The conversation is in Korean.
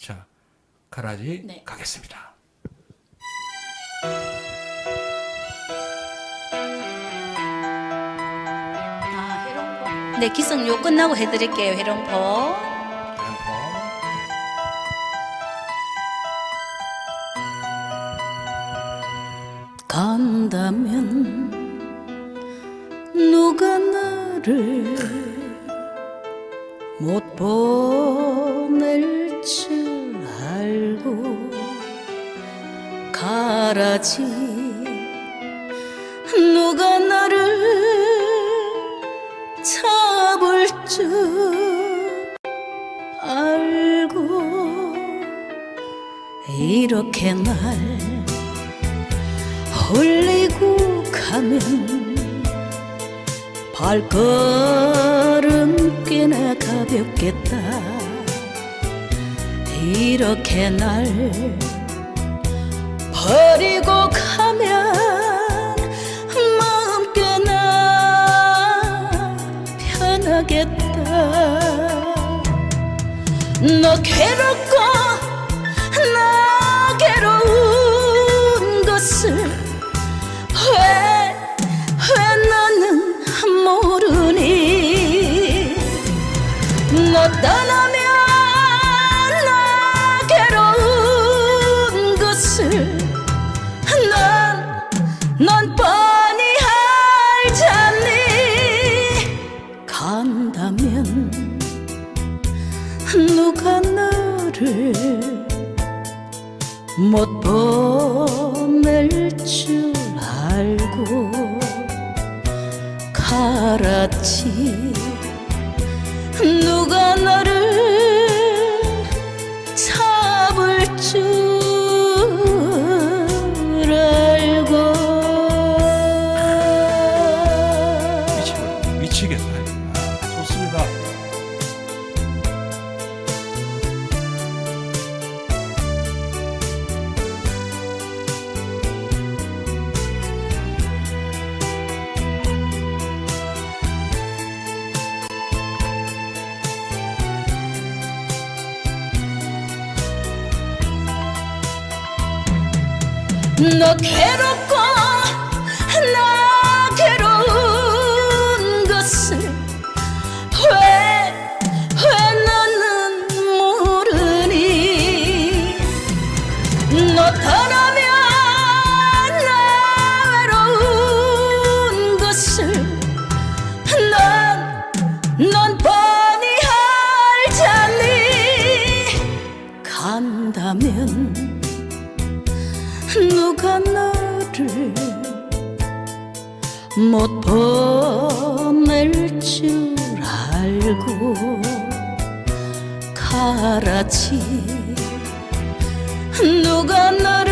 자, 가라지 네. 가겠습니다. 아, 해롱포. 네, 기성요 끝나고 해드릴게요, 해롱포. 템포. 간다면 누가 나를 못 보낼 줄 가라지 누가 나를 잡을 줄 알고 이렇게 날 홀리고 가면 발걸음 꽤나 가볍겠다. 이렇게 날 버리고 가면 마음 꽤나 편하겠다. 너 괴롭고 나 괴로운 것을 왜, 왜 너는 모르니? 너 떠나면 나 누가 너를 못 보낼 줄 알고 가라지 너 괴롭고 나 괴로운 것을 왜, 왜 너는 모르니? 너 떠나면 나 외로운 것을 넌, 넌 뻔히 알잖니? 간다면 누가 너를 못 보낼 줄 알고 가라지? 누가 너를